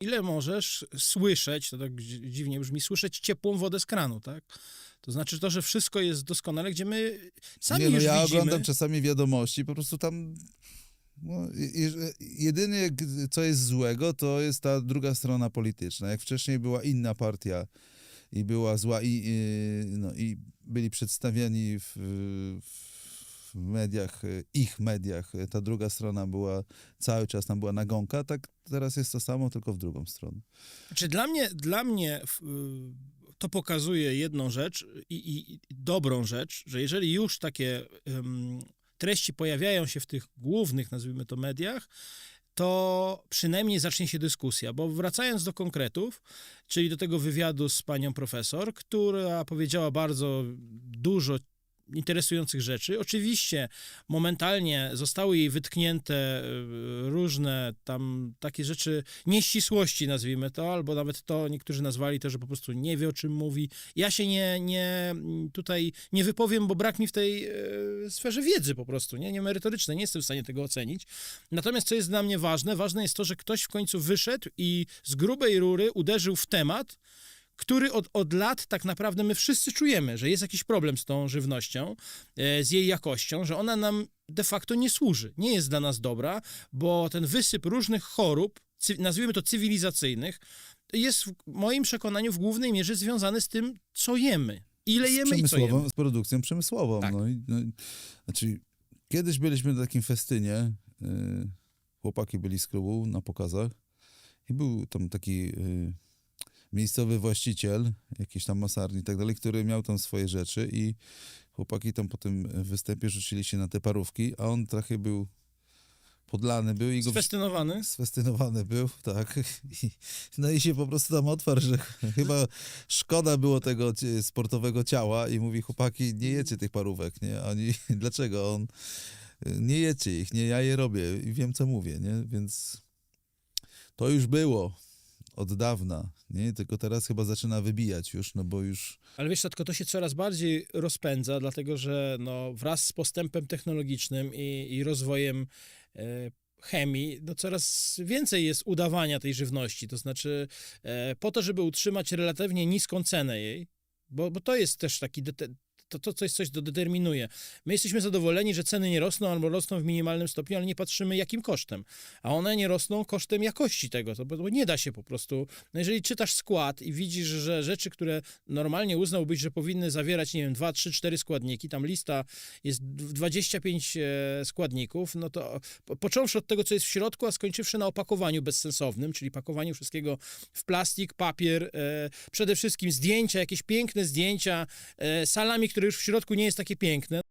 ile możesz słyszeć, to tak dzi- dziwnie brzmi, słyszeć ciepłą wodę z kranu, tak? To znaczy to, że wszystko jest doskonale, gdzie my sami nie, no już ja widzimy... oglądam czasami wiadomości, po prostu tam no, jedynie co jest złego, to jest ta druga strona polityczna. Jak wcześniej była inna partia i była zła i, i, no, i byli przedstawiani w, w mediach, ich mediach, ta druga strona była cały czas tam była nagonka, tak teraz jest to samo, tylko w drugą stronę. Znaczy dla mnie, dla mnie w- y, to pokazuje jedną rzecz i, i, dobrą rzecz, że jeżeli już takie ym, treści pojawiają się w tych głównych, nazwijmy to, mediach, to przynajmniej zacznie się dyskusja, bo wracając do konkretów, czyli do tego wywiadu z panią profesor, która powiedziała bardzo dużo interesujących rzeczy. Oczywiście momentalnie zostały jej wytknięte y, różne tam takie rzeczy, nieścisłości nazwijmy to, albo nawet to niektórzy nazwali to, że po prostu nie wie o czym mówi. Ja się nie, nie tutaj nie wypowiem, bo brak mi w tej e, sferze wiedzy po prostu, nie, nie merytorycznej, nie jestem w stanie tego ocenić. Natomiast co jest dla mnie ważne, ważne jest to, że ktoś w końcu wyszedł i z grubej rury uderzył w temat, który od, od lat tak naprawdę my wszyscy czujemy, że jest jakiś problem z tą żywnością, e, z jej jakością, że ona nam de facto nie służy, nie jest dla nas dobra, bo ten wysyp różnych chorób, nazwijmy to cywilizacyjnych, jest w moim przekonaniu w głównej mierze związany z tym, co jemy. Ile jemy i co jemy. z produkcją przemysłową. Tak. No i, no, znaczy, kiedyś byliśmy na takim festynie, y, chłopaki byli z klubu na pokazach i był tam taki y, miejscowy właściciel, jakiś tam masarni i tak dalej, który miał tam swoje rzeczy i chłopaki tam po tym występie rzucili się na te parówki, a on trochę był podlany był i go... Sfestynowany. Sfestynowany był, tak. I, no i się po prostu tam otwarł, że chyba szkoda było tego sportowego ciała i mówi, chłopaki, nie jecie tych parówek, nie? Oni, dlaczego? On, nie jecie ich, nie? Ja je robię i wiem, co mówię, nie? Więc to już było od dawna, nie? Tylko teraz chyba zaczyna wybijać już, no bo już Ale wiesz, tylko to się coraz bardziej rozpędza, dlatego że no, wraz z postępem technologicznym i, i rozwojem e, chemii, no coraz więcej jest udawania tej żywności. To znaczy, e, po to, żeby utrzymać relatywnie niską cenę jej, bo, bo to jest też taki. To, to coś, coś determinuje. My jesteśmy zadowoleni, że ceny nie rosną albo rosną w minimalnym stopniu, ale nie patrzymy jakim kosztem. A one nie rosną kosztem jakości tego, to, bo, nie da się po prostu. No jeżeli czytasz skład i widzisz, że rzeczy, które normalnie uznałbyś, że powinny zawierać, nie wiem, 2, 3, 4 składniki, tam lista jest d- 25 e, składników, no to po- począwszy od tego, co jest w środku, a skończywszy na opakowaniu bezsensownym, czyli pakowaniu wszystkiego w plastik, papier, e, przede wszystkim zdjęcia, jakieś piękne zdjęcia, e, salami, które już w środku nie jest takie piękne.